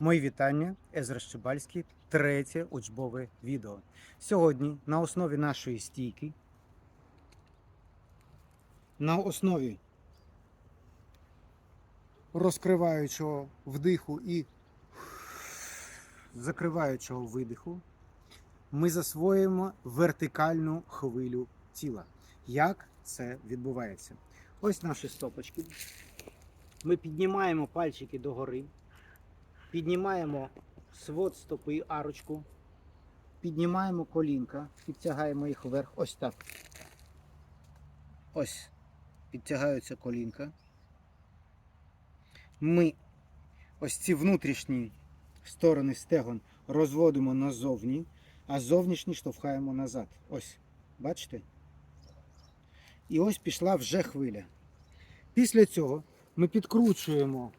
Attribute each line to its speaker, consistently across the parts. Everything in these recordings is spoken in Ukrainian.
Speaker 1: Мої вітання, Езра Щебальський, третє учбове відео. Сьогодні на основі нашої стійки, на основі розкриваючого вдиху і закриваючого видиху, ми засвоїмо вертикальну хвилю тіла. Як це відбувається? Ось наші стопочки. Ми піднімаємо пальчики догори. Піднімаємо свод стопи арочку, піднімаємо колінка, підтягаємо їх вверх. Ось так. Ось. Підтягаються колінка. Ми ось ці внутрішні сторони стегон розводимо назовні, а зовнішні штовхаємо назад. Ось. Бачите? І ось пішла вже хвиля. Після цього ми підкручуємо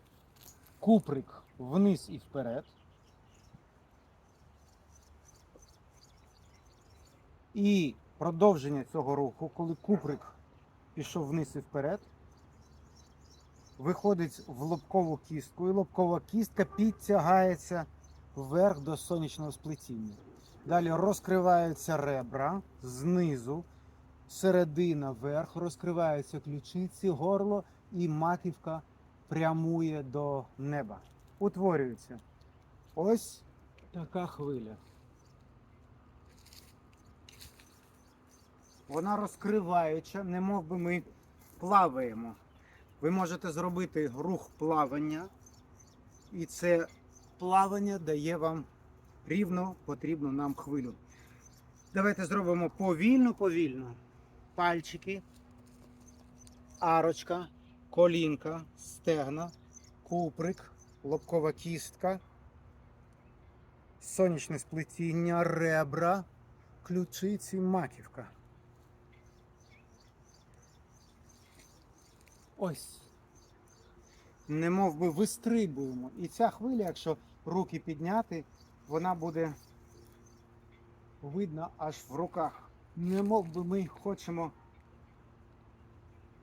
Speaker 1: куприк вниз і вперед. І продовження цього руху, коли куприк пішов вниз і вперед, виходить в лобкову кістку, і лобкова кістка підтягається вверх до сонячного сплетіння. Далі розкриваються ребра знизу, середина вверх, розкриваються ключиці, горло і маківка прямує до неба. Утворюється ось така хвиля. Вона розкриваюча, не мов би ми плаваємо. Ви можете зробити рух плавання, і це плавання дає вам рівно потрібну нам хвилю. Давайте зробимо повільно, повільно. Пальчики, арочка, колінка, стегна, куприк, лобкова кістка, сонячне сплетіння, ребра, ключиці, маківка. Ось. Не мов би вистрибуємо. І ця хвиля, якщо руки підняти, вона буде видно аж в руках. Не мов би ми хочемо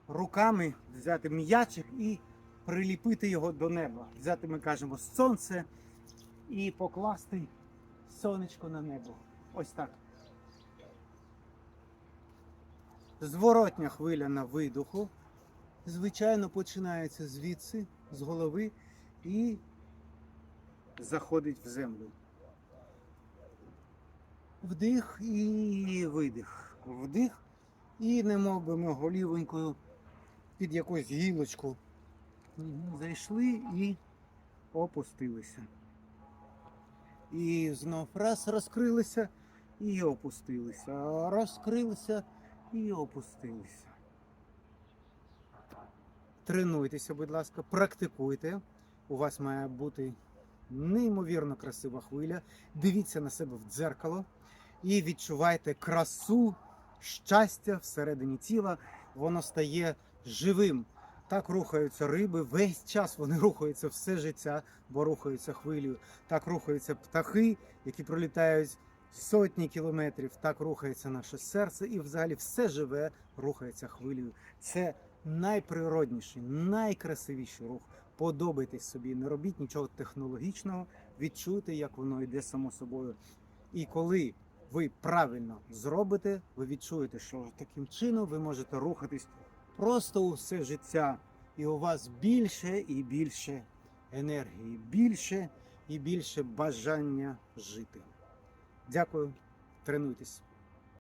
Speaker 1: руками взяти м'ячик і приліпити його до неба. Взяти, ми кажемо, сонце і покласти сонечко на небо. Ось так. Зворотня хвиля на видоху. Звичайно, починається звідси, з голови, і заходить в землю. Вдих і видих. Вдих. І не мов би ми голівонькою під якусь гілочку зайшли і опустилися. І знов раз розкрилися і опустилися. Розкрилися і опустилися. Тренуйтеся, будь ласка, практикуйте. У вас має бути неймовірно красива хвиля. Дивіться на себе в дзеркало і відчувайте красу, щастя всередині тіла. Воно стає живим. Так рухаються риби. Весь час вони рухаються все життя, бо рухаються хвилею. Так рухаються птахи, які пролітають сотні кілометрів. Так рухається наше серце, і взагалі все живе рухається хвилею. Це найприродніший, найкрасивіший рух. Подобайтесь собі, не робіть нічого технологічного, відчуйте, як воно йде само собою. І коли ви правильно зробите, ви відчуєте, що таким чином ви можете рухатись просто усе життя, і у вас більше і більше енергії, більше і більше бажання жити. Дякую, тренуйтесь.